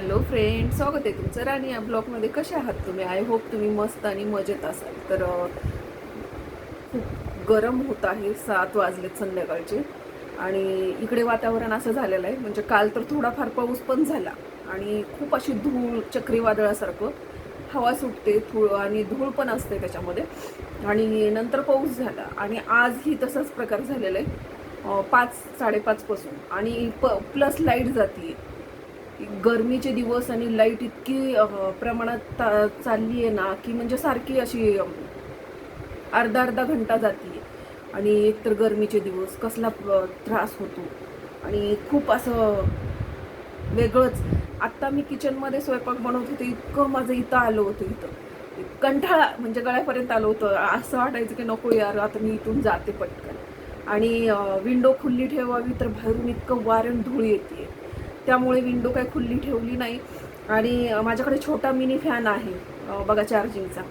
Hello friend स्वागत आहे तुमचं राणी या ब्लॉगमध्ये. कसे आहात तुम्ही? आय होप तुम्ही मस्त आणि मजेत असाल. तर खूप गरम होत आहे. सात वाजलेत संध्याकाळचे. आणि इकडे वातावरण असं झालेलं आहे. म्हणजे काल तर थोडाफार पाऊस पण झाला. आणि खूप अशी धूळ चक्रीवादळासारखं हवा सुटते धूळ आणि धूळ पण असते त्याच्यामध्ये. आणि नंतर पाऊस झाला. आणि आजही तसाच प्रकार झालेला आहे. पाच साडेपाचपासून आणि प प्लस लाइट जाते गरमीचे दिवस आणि लाइट इतकी प्रमाणात ता- चालली आहे ना की म्हणजे सारखी अशी अर्धा अर्धा घंटा जाते आणि एकतर गरमीचे दिवस कसला त्रास होतो. आणि खूप असं वेगळंच. आत्ता मी किचनमध्ये स्वयंपाक बनवत होते इतकं माझं इथं आलं होतं इथं. कंठाळा म्हणजे गळ्यापर्यंत आलं होतं. असं वाटायचं की नको यार आता मी इथून जाते पटकन. आणि विंडो खुल्ली ठेवावी तर बाहेरून इतकं वारण धूळ येते. त्यामुळे विंडो काही खुल्ली ठेवली नाही. आणि माझ्याकडे छोटा मिनी फॅन आहे बघा चार्जिंगचा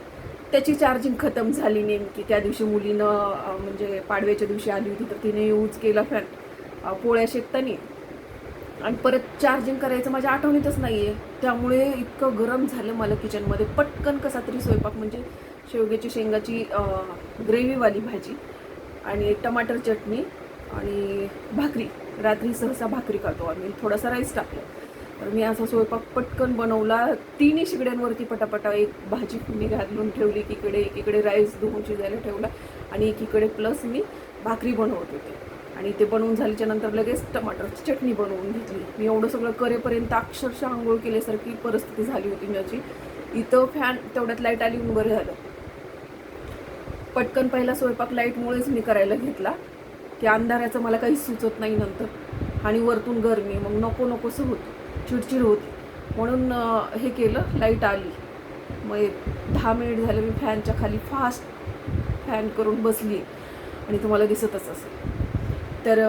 त्याची चार्जिंग खतम झाली नेमकी. त्या दिवशी मुलीनं म्हणजे पाडव्याच्या दिवशी आली होती तर तिने यूज केला फॅन पोळ्या शेकताना. आणि परत चार्जिंग करायचं माझ्या आठवणीतच नाही आहे त्यामुळे इतकं गरम झालं मला किचनमध्ये पटकन कसा तरी स्वयंपाक म्हणजे शेवग्याची शेंगाची ग्रेव्हीवाली भाजी आणि टमाटर चटणी आणि भाकरी. रात्री सहसा भाकरी खातो आम्ही. थोडासा राईस टाकला. तर मी असा स्वयंपाक पटकन बनवला. तिन्ही शिगड्यांवरती पटापटा एक भाजी मी घालून ठेवली. एकीकडे एकीकडे राईस धुवून शिजायला ठेवला आणि एकीकडे प्लस मी भाकरी बनवत होते. आणि ते बनवून झाल्याच्यानंतर लगेच टमाटरची चटणी बनवून घेतली. मी एवढं सगळं करेपर्यंत अक्षरशः आंघोळ केल्यासारखी परिस्थिती झाली होती माझी. इथं फॅन तेवढ्यात लाइट आली म्हणून बरं झालं. पटकन पहिला स्वयंपाक लाईटमुळेच मी करायला घेतला. की अंधाराचं मला काही सुचत नाही नंतर. आणि वरतून गरमी मग नको नकोसं होतं. चिडचिड होती. म्हणून हे केलं लाइट आली. मग एक दहा मिनिट झाले मी फॅनच्या खाली फास्ट फॅन करून बसली. आणि तुम्हाला दिसतच असेल. तर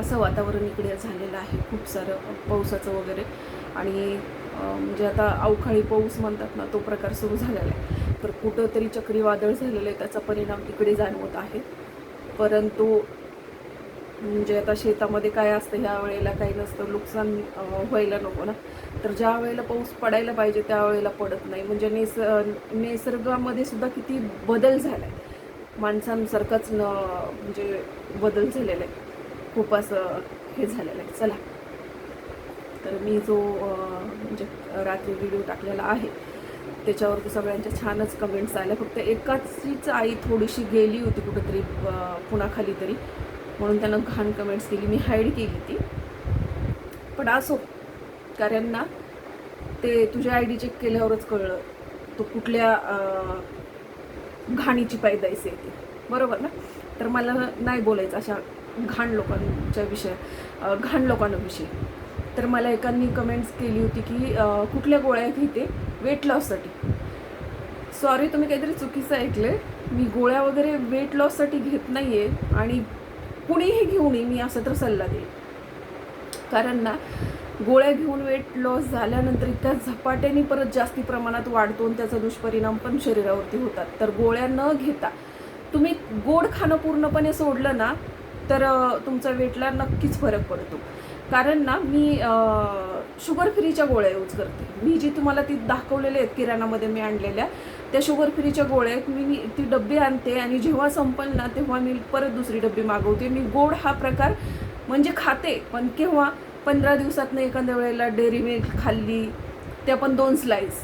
असं वातावरण इकडे झालेलं आहे. खूप सारं पावसाचं वगैरे. आणि म्हणजे आता अवकाळी पाऊस म्हणतात ना तो प्रकार सुरू झालेला आहे. तर कुठंतरी चक्रीवादळ झालेलं आहे. त्याचा परिणाम इकडे जाणवत आहे. परंतु म्हणजे आता शेतामध्ये काय असतं ह्या वेळेला काही नसतं नुकसान व्हायला नको ना. तर ज्या वेळेला पाऊस पडायला पाहिजे त्या वेळेला पडत नाही. म्हणजे निस निसर्गामध्ये सुद्धा किती बदल झाला आहे माणसांसारखाच न म्हणजे बदल झालेला. आहे खूप असं हे झालेलं आहे. चला. तर मी जो म्हणजे रात्री व्हिडिओ टाकलेला आहे त्याच्यावरती सगळ्यांच्या छानच कमेंट्स आल्या. फक्त एकाचीच आई थोडीशी गेली होती कुठंतरी पुणाखाली पुण्याखाली तरी. म्हणून त्यानं घाण कमेंट्स केली. मी हाईड केली ती. पण असो कारण ना ते तुझ्या आय डी चेक केल्यावरच कळलं. तो कुठल्या घाणीची घाणीची आहे येते बरोबर ना? तर मला नाही बोलायचं अशा घाण लोकांच्या विषय घाण लोकांविषयी. तर मला एकांनी कमेंट्स केली होती की कुठल्या गोळ्या घेते? वेट लॉससाठी सॉरी तुम्ही काहीतरी चुकीचं ऐकलं मी गोळ्या वगैरे वेट लॉससाठी घेत नाही आहे आणि कुणीही घेऊ नये मी असं तर सल्ला देईन. कारण ना गोळ्या घेऊन वेट लॉस झाल्यानंतर इतक्या झपाट्याने परत जास्ती प्रमाणात वाढतो आणि त्याचा दुष्परिणाम पण शरीरावरती होतात. तर गोळ्या न घेता तुम्ही गोड खाणं पूर्णपणे सोडलं ना तर तुमचा वेटला नक्कीच फरक पडतो. कारण ना मी शुगर फ्रीच्या गोळ्या यूज करते. मी जी तुम्हाला ती दाखवलेल्या आहेत किराणामध्ये मी आणलेल्या त्या शुगर फ्रीच्या गोळ्या आहेत मी ती डब्बी आणते आणि जेव्हा संपल ना तेव्हा मी परत दुसरी डब्बी मागवते. मी गोड हा प्रकार म्हणजे खाते पण केव्हा? पंधरा दिवसातनं एखाद्या वेळेला डेअरी मिल्क खाल्ली ते पण दोन स्लाईस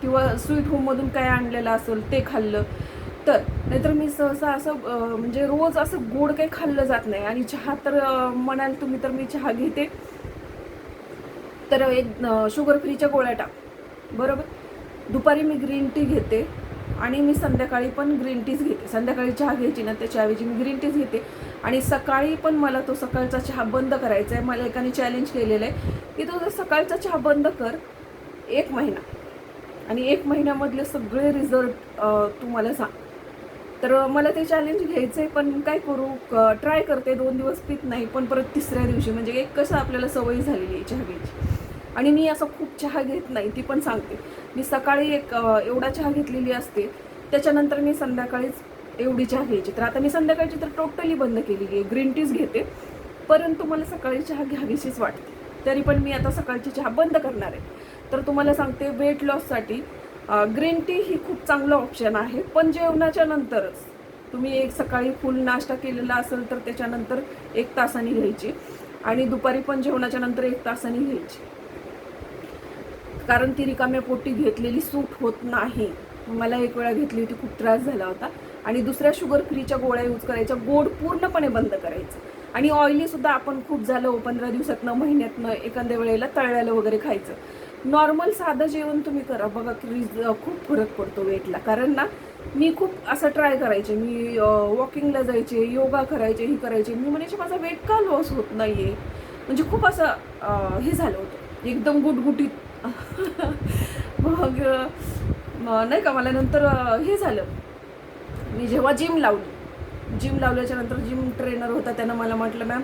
किंवा स्वीट होममधून काय आणलेलं असेल ते खाल्लं. तर. नाहीतर मी सहसा असं म्हणजे रोज असं गोड काही खाल्लं जात नाही. आणि चहा तर म्हणाल तुम्ही तर मी चहा घेते. तर एक शुगर फ्रीच्या गोळ्या टाक. बरोबर? दुपारी मी ग्रीन टी घेते. आणि मी संध्याकाळी पण ग्रीन टीच घेते. संध्याकाळी चहा घ्यायची ना त्याच्याऐवजी मी ग्रीन टीच घेते. आणि सकाळी पण मला तो सकाळचा चहा बंद करायचा आहे. मला एकाने चॅलेंज केलेलं आहे की तो जर सकाळचा चहा बंद कर एक महिना. आणि एक महिन्यामधले सगळे रिझल्ट तू मला सांग. तर मला ते चॅलेंज घ्यायचं आहे पण काय करू? ट्राय करते दोन दिवस पित नाही पण परत तिसऱ्या दिवशी म्हणजे एक कसं आपल्याला सवय झालेली आहे चहा घ्यायची आणि मी असं खूप चहा घेत नाही ती पण सांगते. मी सकाळी एक एवढा चहा घेतलेली असते त्याच्यानंतर मी संध्याकाळीच एवढी चहा घ्यायची. तर आता मी संध्याकाळची तर टोटली बंद केलेली आहे ग्रीन टीच घेते. परंतु मला सकाळी चहा घ्यावीशीच वाटते. तरी पण मी आता सकाळची चहा बंद करणार आहे. तर तुम्हाला सांगते वेट लॉससाठी ग्रीन टी ही खूप चांगलं ऑप्शन आहे. पण जेवणाच्या नंतरच तुम्ही एक सकाळी फुल नाश्ता केलेला असेल तर त्याच्यानंतर एक तासाने घ्यायची आणि दुपारी पण जेवणाच्या नंतर एक तासाने घ्यायची. कारण ती रिकाम्या पोटी घेतलेली सूट होत नाही. मला एक वेळा घेतली होती खूप त्रास झाला होता. आणि दुसऱ्या शुगर फ्रीच्या गोळ्या यूज करायच्या गोड पूर्णपणे बंद करायचं. आणि ऑइलीसुद्धा आपण खूप झालं पंधरा दिवसातनं महिन्यातनं एखाद्या वेळेला तळल्याला वगैरे खायचं. नॉर्मल साधं जेवण तुम्ही करा. बघा की खूप फरक पडतो वेटला. कारण ना मी खूप असं ट्राय करायचे. मी वॉकिंगला जायचे योगा करायचे ही करायचे. मी म्हणायचे माझा वेट का लॉस होत नाही आहे म्हणजे खूप असं हे झालं होतं. एकदम गुटगुटीत. मग नाही का मला नंतर हे झालं. मी जेव्हा जिम लावली जिम लावल्याच्या नंतर जिम ट्रेनर होता त्यानं मला म्हटलं मॅम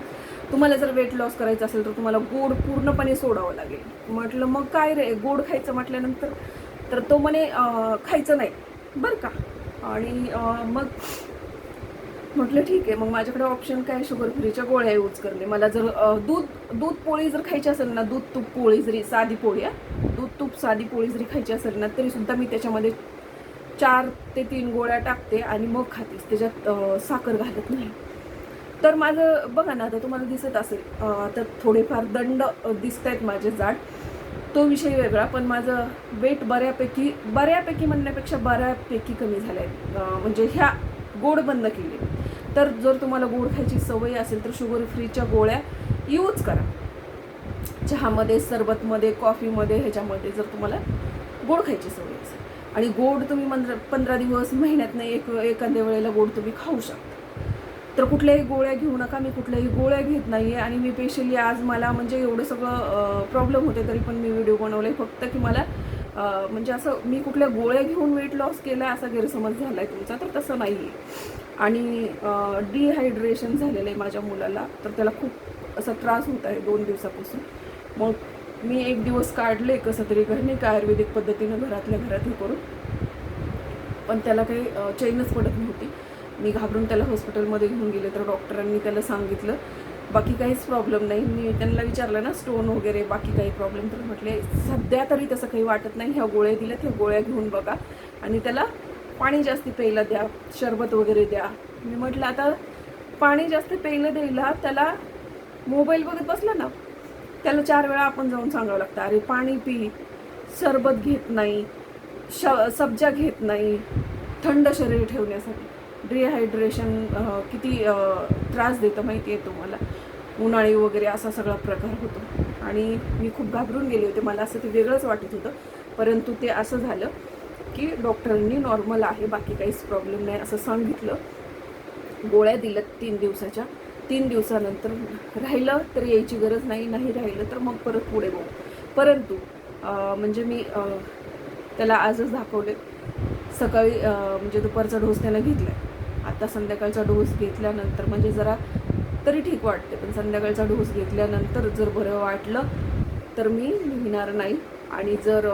तुम्हाला जर वेट लॉस करायचं असेल तर तुम्हाला गोड पूर्णपणे सोडावं लागेल. म्हटलं मग काय रे? गोड खायचं म्हटल्यानंतर तर तो म्हणे खायचं नाही. बरं का? आणि मग म्हटलं ठीक आहे. मग माझ्याकडे ऑप्शन काय? शुगर फ्रीच्या गोळ्या यूज करणे. मला जर दूध दूध पोळी जर खायची असेल ना दूध तूप पोळी जरी साधी पोळी दूध तूप साधी पोळी जरी खायची असेल ना तरीसुद्धा मी त्याच्यामध्ये चार ते तीन गोळ्या टाकते आणि मग खातेस. त्याच्यात साखर घालत नाही. तर माझं बघा ना आता तुम्हाला दिसत असेल आता थोडेफार दंड दिसत आहेत माझे जाड. तो विषय वेगळा पण माझं वेट बऱ्यापैकी बऱ्यापैकी म्हणण्यापेक्षा बऱ्यापैकी कमी झालं आहे म्हणजे ह्या गोड बंद केले. तर जर तुम्हाला गोड खायची सवय असेल तर शुगर फ्रीच्या गोळ्या यूज करा. चहामध्ये सरबतमध्ये कॉफीमध्ये ह्याच्यामध्ये जर तुम्हाला गोड खायची सवय असेल. आणि गोड तुम्ही मंद्र पंधरा दिवस महिन्यातनं एक एखाद्या वेळेला गोड तुम्ही खाऊ शकता. तर कुठल्याही गोळ्या घेऊ नका मी कुठल्याही गोळ्या घेत नाही आहे आणि मी स्पेशली आज मला म्हणजे एवढं सगळं प्रॉब्लेम होते तरी पण मी व्हिडिओ बनवले फक्त की मला म्हणजे असं मी कुठल्या गोळ्या घेऊन वेट लॉस केला असा गैरसमज झाला आहे तुमचा तर तसं नाही आहे आणि डिहायड्रेशन झालेलं आहे माझ्या मुलाला तर त्याला खूप असा त्रास होत आहे दोन दिवसापासून. मग मी एक दिवस काढले कसं तरी घरने का आयुर्वेदिक पद्धतीनं घरातल्या घरात हे करून. पण त्याला काही चैनच पडत नव्हती. मी घाबरून त्याला हॉस्पिटलमध्ये घेऊन गेले तर डॉक्टरांनी त्याला सांगितलं बाकी काहीच प्रॉब्लेम नाही. मी त्यांना विचारलं ना स्टोन वगैरे बाकी काही प्रॉब्लेम? तर म्हटले सध्या तरी तसं काही वाटत नाही. ह्या गोळ्या दिल्यात ह्या गोळ्या घेऊन बघा आणि त्याला पाणी जास्ती प्यायला द्या शरबत वगैरे द्या. मी म्हटलं आता पाणी जास्त प्यायला द्यायला त्याला मोबाईल बघत बसला ना त्याला चार वेळा आपण जाऊन सांगावं लागतं अरे पाणी पी सरबत घेत नाही श सब्जा घेत नाही थंड शरीर ठेवण्यासाठी. डिहायड्रेशन किती त्रास देतं माहिती आहे तुम्हाला? उन्हाळी वगैरे असा सगळा प्रकार होतो. आणि मी खूप घाबरून गेले होते. मला असं ते वेगळंच वाटत होतं. परंतु ते असं झालं की डॉक्टरांनी नॉर्मल आहे बाकी काहीच प्रॉब्लेम नाही असं सांगितलं. गोळ्या दिल्यात तीन दिवसाच्या. तीन दिवसानंतर राहिलं तर यायची गरज नाही नाही राहिलं तर मग परत पुढे बघू. परंतु म्हणजे मी त्याला आजच दाखवले. सकाळी म्हणजे दुपारचा डोस त्याला घेतला आता संध्याकाळचा डोस घेतल्यानंतर म्हणजे जरा तरी ठीक वाटते पण संध्याकाळचा डोस घेतल्यानंतर जर बरं वाटलं तर मी लिहिणार नाही. आणि जर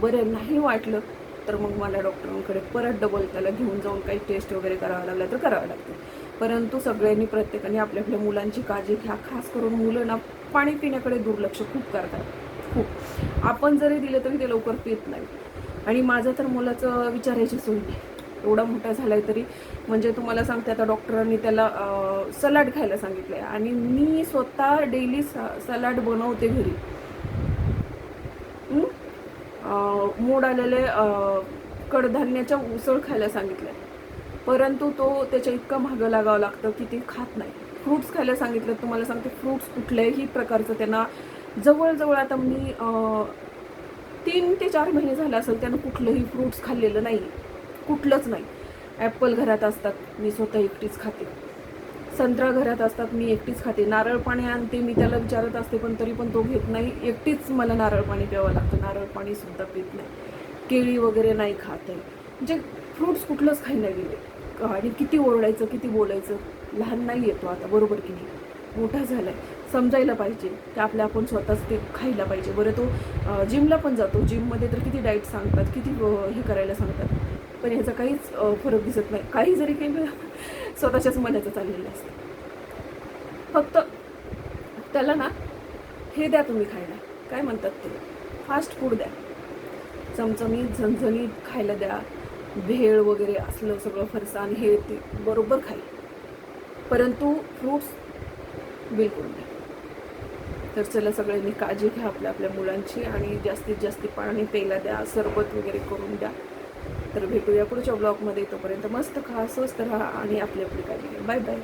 बरं नाही वाटलं तर मग मला डॉक्टरांकडे परत डबल त्याला घेऊन जाऊन काही टेस्ट वगैरे करावं लागलं तर करावं लागतं. परंतु सगळ्यांनी प्रत्येकाने आपल्या आपल्या मुलांची काळजी घ्या. खास करून मुलं ना पाणी पिण्याकडे दुर्लक्ष खूप करतात. खूप. आपण जरी दिलं तरी ते लवकर पित नाही आणि माझं तर मुलाचं विचारायची सोय नाही. एवढा मोठा झाला आहे तरी. म्हणजे तुम्हाला सांगते आता डॉक्टरांनी त्याला सलाड खायला सांगितलं आहे आणि मी स्वतः डेली सलाड बनवते घरी. मोड आलेले कडधान्याच्या उसळ खायला सांगितलं आहे परंतु तो त्याच्या इतका महागं लागावं लागतं की ते खात नाही. फ्रूट्स खायला सांगितलं तुम्हाला सांगते फ्रूट्स कुठल्याही प्रकारचं त्यांना जवळजवळ आता मी तीन ते चार महिने झाले असेल त्यानं कुठलंही फ्रूट्स खाल्लेलं नाही. कुठलंच नाही. ॲपल घरात असतात मी स्वतः एकटीच खाते. संत्रा घरात असतात मी एकटीच खाते. नारळ पाणी आणते मी त्याला विचारत असते पण तरी पण तो घेत नाही. एकटीच मला नारळ पाणी प्यावं लागतं. नारळ पाणीसुद्धा पित नाही. केळी वगैरे नाही खात आहे. म्हणजे फ्रूट्स कुठलंच खायला गेले. आणि किती ओरडायचं किती बोलायचं लहान नाही येतो आता बरोबर की नाही? मोठा झाला आहे समजायला पाहिजे की आपल्या आपण स्वतःच ते खायला पाहिजे. बरं तो जिमला पण जातो. जिममध्ये तर किती डाईट सांगतात किती हे करायला सांगतात. पण ह्याचा काहीच फरक दिसत नाही. काही जरी केलं स्वतःच्याच मनाचं चाललेलं असतं. फक्त त्याला ना हे द्या तुम्ही खायला. काय म्हणतात ते? फास्ट फूड द्या. चमचमीत झणझणीत खायला द्या. भेळ वगैरे असलं सगळं फरसाण हे ते बरोबर खाईल. परंतु फ्रूट्स बिलकुल नाही. तर चला सगळ्यांनी काळजी घ्या आपल्या आपल्या मुलांची आणि जास्तीत जास्त पाणी प्यायला द्या सरबत वगैरे करून द्या. तर भेटूया पुढच्या ब्लॉगमध्ये. तोपर्यंत मस्त खा स्वस्त राहा आणि आपली आपली काळजी घ्या. Bye bye.